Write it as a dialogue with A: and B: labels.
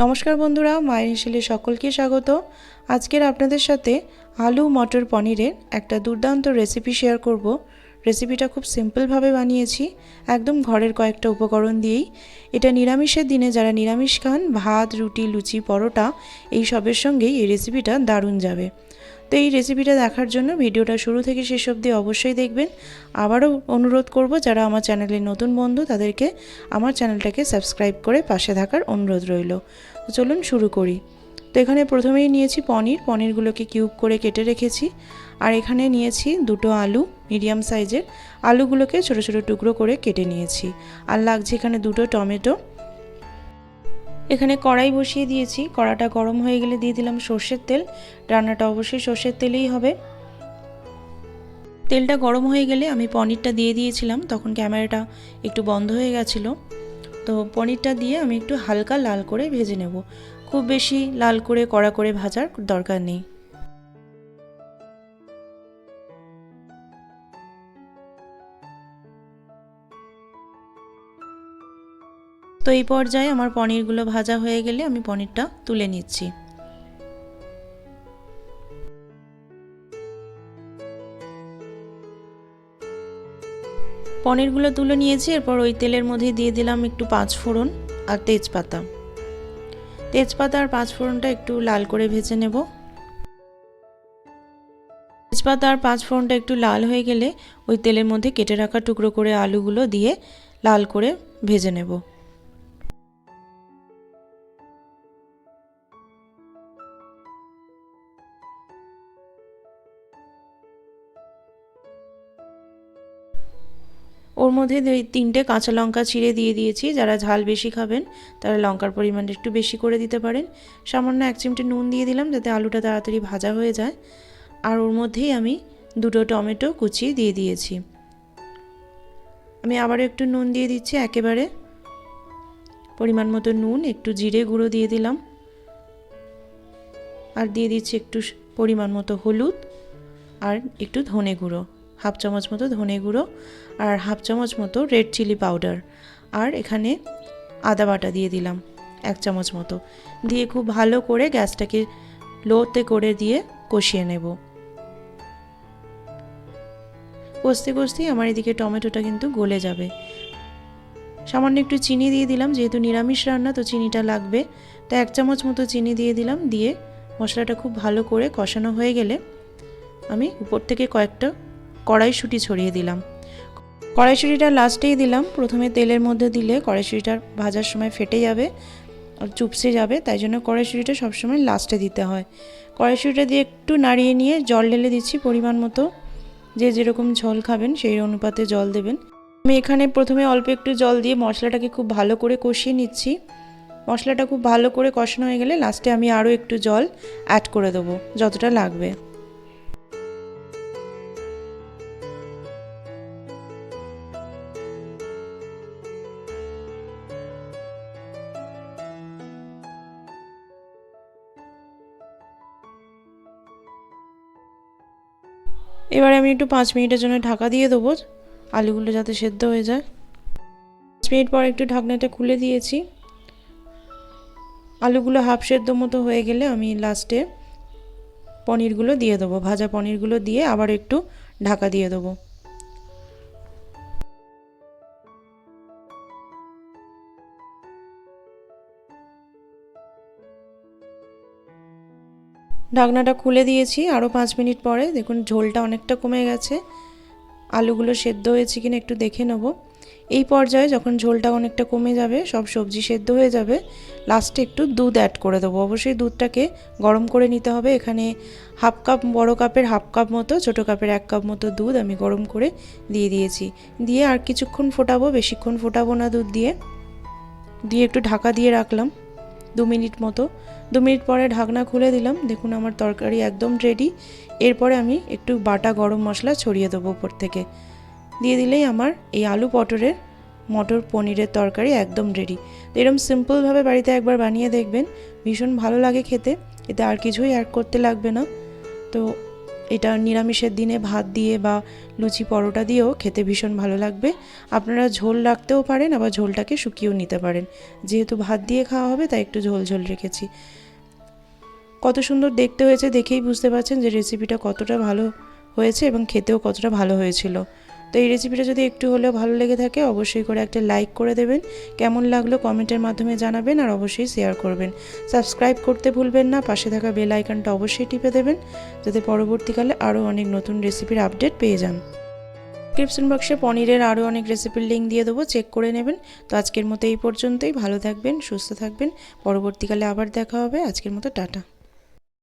A: নমস্কার বন্ধুরা, মায়ের হেসেলে সকলকে স্বাগত। আজকের আপনাদের সাথে আলু, মটর, পনিরের একটা দুর্দান্ত রেসিপি শেয়ার করব। রেসিপিটা খুব সিম্পলভাবে বানিয়েছি, একদম ঘরের কয়েকটা উপকরণ দিয়েই। এটা নিরামিষের দিনে যারা নিরামিষ খান, ভাত, রুটি, লুচি, পরোটা, এই সবের সঙ্গেই এই রেসিপিটা দারুণ যাবে। তো এই রেসিপিটা দেখার জন্য ভিডিওটা শুরু থেকে শেষ অবধি অবশ্যই দেখবেন। আবারও অনুরোধ করব, যারা আমার চ্যানেলের নতুন বন্ধু, তাদেরকে আমার চ্যানেলটাকে সাবস্ক্রাইব করে পাশে থাকার অনুরোধ রইল। তো চলুন শুরু করি। তো এখানে প্রথমেই নিয়েছি পনির। পনিরগুলোকে কিউব করে কেটে রেখেছি। আর এখানে নিয়েছি দুটো আলু মিডিয়াম সাইজের আলুগুলোকে ছোটো ছোটো টুকরো করে কেটে নিয়েছি। আর লাগছে এখানে দুটো টমেটো। এখানে কড়াই বসিয়ে দিয়েছি। কড়াটা গরম হয়ে গেলে দিয়ে দিলাম সর্ষের তেল। রান্নাটা অবশ্যই সর্ষের তেলেই হবে। তেলটা গরম হয়ে গেলে আমি পনিরটা দিয়ে দিয়েছিলাম। তখন ক্যামেরাটা একটু বন্ধ হয়ে গেছিল। তো পনিরটা দিয়ে আমি একটু হালকা লাল করে ভেজে নেব। খুব বেশি লাল করে, কড়া করে ভাজার দরকার নেই। তো এই পর্যায়ে আমার পনিরগুলো ভাজা হয়ে গেলে আমি পনিরটা তুলে নিচ্ছি। পনিরগুলো তুলে নিয়েছি, এরপর ওই তেলের মধ্যে দিয়ে দিলাম একটু পাঁচ ফোড়ন আর তেজপাতা। তেজপাতা আর পাঁচ ফোড়নটা একটু লাল করে ভেজে নেব। তেজপাতা আর পাঁচ ফোড়নটা একটু লাল হয়ে গেলে ওই তেলের মধ্যে কেটে রাখা টুকরো করে আলুগুলো দিয়ে লাল করে ভেজে নেব। ওর মধ্যে তিনটে কাঁচা লঙ্কা চিড়ে দিয়ে দিয়েছি, যারা ঝাল বেশি খাবেন, তারা লঙ্কার পরিমাণটা একটু বেশি করে দিতে পারেন। সামান্য এক চিমটে নুন দিয়ে দিলাম যাতে আলুটা তাড়াতাড়ি ভাজা হয়ে যায়। আর ওর মধ্যেই আমি দুটো টমেটো কুচিয়ে দিয়ে দিয়েছি। আমি আবারও একটু নুন দিয়ে দিচ্ছি, একেবারে পরিমাণ মতো নুন, একটু জিরে গুঁড়ো দিয়ে দিলাম। আর দিয়ে দিচ্ছি একটু পরিমাণ মতো হলুদ আর একটু ধনে গুঁড়ো। হাফ চামচ মতো ধনে গুঁড়ো আর হাফ চামচ মতো রেড চিলি পাউডার। আর এখানে আদা বাটা দিয়ে দিলাম, এক চামচ মতো। দিয়ে খুব ভালো করে গ্যাসটাকে লোতে করে দিয়ে কষিয়ে নেব। কষতে কষতেই আমার এদিকে টমেটোটা কিন্তু গলে যাবে। সামান্য একটু চিনি দিয়ে দিলাম, যেহেতু নিরামিষ রান্না, তো চিনিটা লাগবে। তো এক চামচ মতো চিনি দিয়ে দিলাম, দিয়ে মশলাটা খুব ভালো করে কষানো হয়ে গেলে আমি উপর থেকে কয়েকটা কড়াইশুঁটি ছড়িয়ে দিলাম। কড়াইশুঁটিটা লাস্টেই দিলাম। প্রথমে তেলের মধ্যে দিলে কড়াইশুঁটিটা ভাজার সময় ফেটে যাবে, চুপসে যাবে, তাই জন্য কড়াইশুঁটিটা সবসময় লাস্টে দিতে হয়। কড়াইশুঁটিটা দিয়ে একটু নাড়িয়ে নিয়ে জল ঢেলে দিচ্ছি পরিমাণ মতো। যে যেরকম ঝোল খাবেন সেই অনুপাতে জল দেবেন। আমি এখানে প্রথমে অল্প একটু জল দিয়ে মশলাটাকে খুব ভালো করে কষিয়ে নিচ্ছি। মশলাটা খুব ভালো করে কষানো হয়ে গেলে লাস্টে আমি আরও একটু জল অ্যাড করে দেবো, যতটা লাগবে। এবারে আমি একটু পাঁচ মিনিটের জন্য ঢাকা দিয়ে দেবো, আলুগুলো যাতে সেদ্ধ হয়ে যায়। পাঁচ মিনিট পর একটু ঢাকনাটা খুলে দিয়েছি। আলুগুলো হাফ সেদ্ধ মতো হয়ে গেলে আমি লাস্টে পনিরগুলো দিয়ে দেবো। ভাজা পনিরগুলো দিয়ে আবার একটু ঢাকা দিয়ে দেবো। ঢাকনাটা খুলে দিয়েছি আরও পাঁচ মিনিট পরে। দেখুন, ঝোলটা অনেকটা কমে গেছে। আলুগুলো সেদ্ধ হয়েছে কিনা একটু দেখে নেব। এই পর্যায়ে যখন ঝোলটা অনেকটা কমে যাবে, সব সবজি সেদ্ধ হয়ে যাবে লাস্টে একটু দুধ অ্যাড করে দেবো। অবশ্যই দুধটাকে গরম করে নিতে হবে। এখানে হাফ কাপ বড় কাপের হাফ কাপ মতো, ছোটো কাপের এক কাপ মতো দুধ আমি গরম করে দিয়ে দিয়েছি। দিয়ে আর কিছুক্ষণ ফোটাবো, বেশিক্ষণ ফোটাবো না দুধ দিয়ে। দিয়ে একটু ঢাকা দিয়ে রাখলাম। দু মিনিট মতো। দু মিনিট পরে ঢাকনা খুলে দিলাম। দেখুন আমার তরকারি একদম রেডি এরপরে আমি একটু বাটা গরম মশলা ছড়িয়ে দেবো উপর থেকে। দিয়ে দিলেই আমার এই আলু পটরের, মটর পনিরের তরকারি একদম রেডি তো এরকম সিম্পলভাবে বাড়িতে একবার বানিয়ে দেখবেন। ভীষণ ভালো লাগে খেতে। এতে আর কিছুই অ্যাড করতে লাগবে না। তো এটা নিরামিষের দিনে ভাত দিয়ে বা লুচি পরোটা দিয়েও খেতে ভীষণ ভালো লাগবে। আপনারা ঝোল রাখতেও পারেন, আবার ঝোলটাকে শুকিয়েও নিতে পারেন। যেহেতু ভাত দিয়ে খাওয়া হবে, তাই একটু ঝোল ঝোল রেখেছি। কত সুন্দর দেখতে হয়েছে, দেখেই বুঝতে পারছেন যে রেসিপিটা কতটা ভালো হয়েছে এবং খেতেও কতটা ভালো হয়েছিল। তো এই রেসিপিটা যদি একটু হলেও ভালো লেগে থাকে, অবশ্যই করে একটা লাইক করে দেবেন। কেমন লাগল কমেন্টের মাধ্যমে জানাবেন আর অবশ্যই শেয়ার করবেন। সাবস্ক্রাইব করতে ভুলবেন না, পাশে থাকা বেল আইকনটা অবশ্যই টিপে দেবেন, যাতে পরবর্তীকালে আরও অনেক নতুন রেসিপির আপডেট পেয়ে যান। ডিসক্রিপশন বক্সে পনিরের আরও অনেক রেসিপির লিঙ্ক দিয়ে দেবো চেক করে নেবেন। তো আজকের মতো এই পর্যন্তই, ভালো থাকবেন, সুস্থ থাকবেন। পরবর্তীকালে আবার দেখা হবে। আজকের মতো টাটা।